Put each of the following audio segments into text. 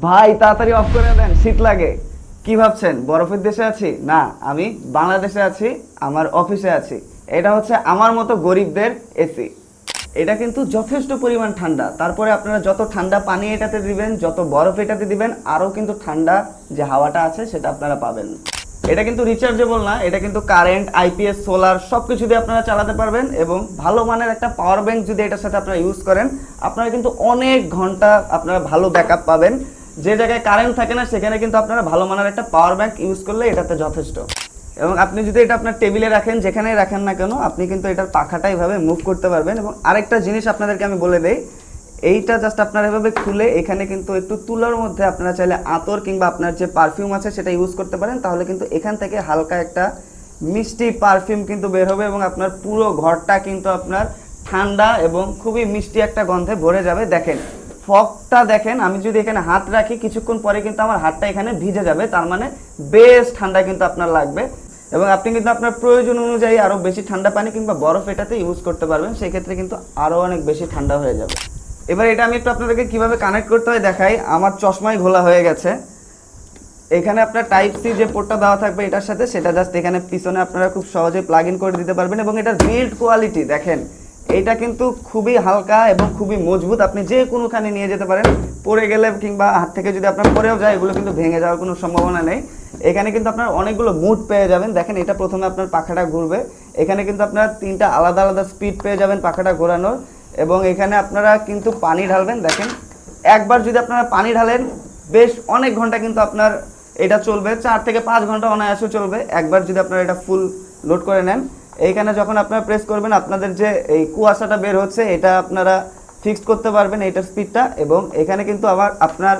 ভাই, তাড়াতাড়ি অফ করে দেন, শীত লাগে। কি ভাবছেন, বরফের দেশে আছি? না, আমি বাংলাদেশে আছি, আমার অফিসে আছি। এটা হচ্ছে আমার মতো গরিবদের এসি এটা কিন্তু যথেষ্ট পরিমাণ ঠান্ডা। তারপরে আপনারা যত ঠান্ডা পানি এটাতে দিবেন, যত বরফ এটাতে দিবেন, আরও কিন্তু ঠান্ডা যে হাওয়াটা আছে সেটা আপনারা পাবেন। এটা কিন্তু রিচার্জেবল না, এটা কিন্তু কারেন্ট আইপিএস সোলার সব কিছু দিয়ে আপনারা চালাতে পারবেন এবং ভালো মানের একটা পাওয়ার ব্যাংক যদি এটার সাথে আপনারা ইউজ করেন, আপনারা কিন্তু অনেক ঘণ্টা আপনারা ভালো ব্যাকআপ পাবেন। যে জায়গায় কারেন্ট থাকে না, সেখানে কিন্তু আপনারা ভালো মানের একটা পাওয়ার ব্যাংক ইউজ করলে এটাতে যথেষ্ট। এবং আপনি যদি এটা আপনার টেবিলে রাখেন, যেখানেই রাখেন না কেন, আপনি কিন্তু এটার পাখাটা এইভাবে মুভ করতে পারবেন। এবং আরেকটা জিনিস আপনাদেরকে আমি বলে দেই, এইটা জাস্ট আপনারা এভাবে খুলে এখানে কিন্তু একটু তুলার মধ্যে আপনারা চাইলে আতর কিংবা আপনার যে পারফিউম আছে, সেটা ইউজ করতে পারেন। তাহলে কিন্তু এখান থেকে হালকা একটা মিষ্টি পারফিউম কিন্তু বের হবে এবং আপনার পুরো ঘরটা কিন্তু আপনার ঠান্ডা এবং খুবই মিষ্টি একটা গন্ধে ভরে যাবে। দেখেন ফগটা দেখেন, আমি যদি এখানে হাত রাখি, কিছুক্ষণ পরে কিন্তু আমার হাতটা এখানে ভিজে যাবে, তার মানে বেশ ঠান্ডা কিন্তু আপনার লাগবে। এবং আপনি কিন্তু আপনার প্রয়োজন অনুযায়ী আরও বেশি ঠান্ডা পানি কিংবা বরফ এটাতে ইউজ করতে পারবেন, সেক্ষেত্রে কিন্তু আরও অনেক বেশি ঠান্ডা হয়ে যাবে। এবার এটা আমি একটু আপনাদেরকে কীভাবে কানেক্ট করতে হয় দেখাই, আমার চশমাই ঘোলা হয়ে গেছে। এখানে আপনার টাইপ সি যে পোর্টটা দেওয়া থাকবে এটার সাথে, সেটা জাস্ট এখানে পিছনে আপনারা খুব সহজে প্লাগ ইন করে দিতে পারবেন, এবং এটার বিল্ড কোয়ালিটি দেখেন। এটা কিন্তু খুবই হালকা এবং খুবই মজবুত। আপনি যে কোনোখানে নিয়ে যেতে পারেন। পড়ে গেলে কিংবা হাত থেকে যদি আপনার পড়েও যায়, এগুলো কিন্তু ভেঙে যাওয়ার কোনো সম্ভাবনা নেই। এখানে কিন্তু আপনার অনেকগুলো মুড পেয়ে যাবেন। দেখেন, এটা প্রথমে আপনার পাখাটা ঘুরবে। এখানে কিন্তু আপনারা তিনটা আলাদা আলাদা স্পিড পেয়ে যাবেন পাখাটা ঘোরানোর। এবং এখানে আপনারা কিন্তু পানি ঢালবেন। দেখেন, একবার যদি আপনারা পানি ঢালেন, বেশ অনেক ঘণ্টা কিন্তু আপনার এটা চলবে। চার থেকে পাঁচ ঘণ্টা অনায়াসও চলবে। একবার যদি আপনারা এটা ফুল লোড করে নেন এইখানে যখন আপনারা প্রেস করবেন, আপনাদের যে এই কুয়াশাটা বের হচ্ছে, এটা আপনারা ফিক্সড করতে পারবেন এইটার স্পিডটা এবং এখানে কিন্তু আবার আপনার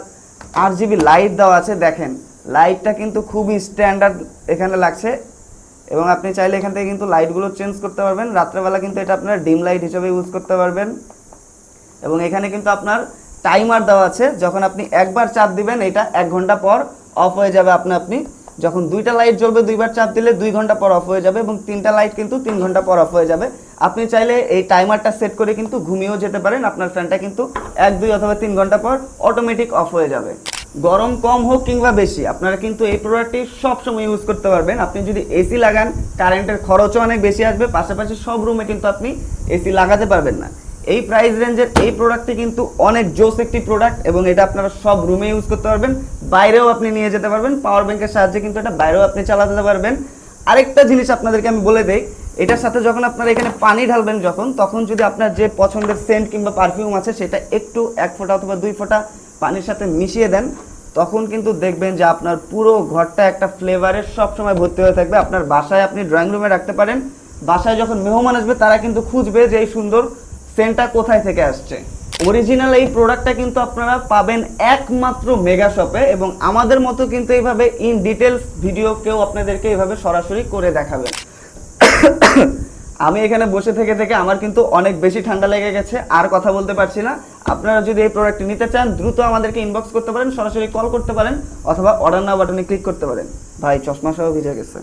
আট জিবি লাইট দেওয়া আছে, দেখেন। লাইটটা কিন্তু খুবই স্ট্যান্ডার্ড এখানে লাগছে। এবং আপনি চাইলে এখান থেকে কিন্তু লাইটগুলো চেঞ্জ করতে পারবেন। রাত্রেবেলা কিন্তু এটা আপনার ডিম লাইট হিসেবে ইউজ করতে পারবেন। এবং এখানে কিন্তু আপনার টাইমার দেওয়া আছে। যখন আপনি একবার চাপ দিবেন, এটা এক ঘণ্টা পর অফ হয়ে যাবে আপনি আপনি। যখন দুইটা লাইট জ্বলবে, দুইবার চাপ দিলে দুই ঘণ্টা পর অফ হয়ে যাবে এবং তিনটা লাইট কিন্তু তিন ঘণ্টা পর অফ হয়ে যাবে। আপনি চাইলে এই টাইমারটা সেট করে কিন্তু ঘুমিয়েও যেতে পারেন। আপনার ফ্যানটা কিন্তু এক, দুই অথবা তিন ঘণ্টা পর অটোমেটিক অফ হয়ে যাবে। গরম কম হোক কিংবা বেশি, আপনারা কিন্তু এই প্রোডাক্টটি সবসময় ইউজ করতে পারবেন। আপনি যদি এসি লাগান কারেন্টের খরচও অনেক বেশি আসবে, পাশাপাশি সব রুমে কিন্তু আপনি এসি লাগাতে পারবেন না। এই প্রাইস রেঞ্জের এই প্রোডাক্টটি কিন্তু অনেক জোস একটি প্রোডাক্ট এবং এটা আপনারা সব রুমে ইউজ করতে পারবেন। বাইরেও আপনি নিয়ে যেতে পারবেন। পাওয়ার ব্যাংকের সাহায্যে কিন্তু এটা বাইরেও আপনি চালাতে পারবেন। আরেকটা জিনিস আপনাদেরকে আমি বলে দেই, এটার সাথে যখন আপনারা এখানে পানি ঢালবেন যখন, তখন যদি আপনার যে পছন্দের সেন্ট কিংবা পারফিউম আছে, সেটা একটু এক ফোঁটা অথবা দুই ফোঁটা পানির সাথে মিশিয়ে দেন, তখন কিন্তু দেখবেন যে আপনার পুরো ঘরটা একটা ফ্লেভারের সব সময় ভর্তি হয়ে থাকবে। আপনার বাসায় আপনি ড্রয়িং রুমে রাখতে পারেন। বাসায় যখন মেহমান আসবে, তারা কিন্তু খুঁজবে যে এই সুন্দর সেন্টটা কোথায় থেকে আসছে? অরিজিনাল এই প্রোডাক্টটা কিন্তু আপনারা পাবেন একমাত্র মেগা শপে এবং আমাদের মতো কিন্তু এইভাবে ইন ডিটেলস ভিডিও কেউ আপনাদেরকে এইভাবে সরাসরি করে দেখাবে আমি এখানে বসে থেকে থেকে আমার কিন্তু অনেক বেশি ঠান্ডা লেগে গেছে, আর কথা বলতে পারছি না। আপনারা যদি এই প্রোডাক্টটি নিতে চান, দ্রুত আমাদেরকে ইনবক্স করতে পারেন, সরাসরি কল করতে পারেন, অথবা অর্ডার নাও বাটনে ক্লিক করতে পারেন। ভাই চশমা সহ ভিজে গেছে।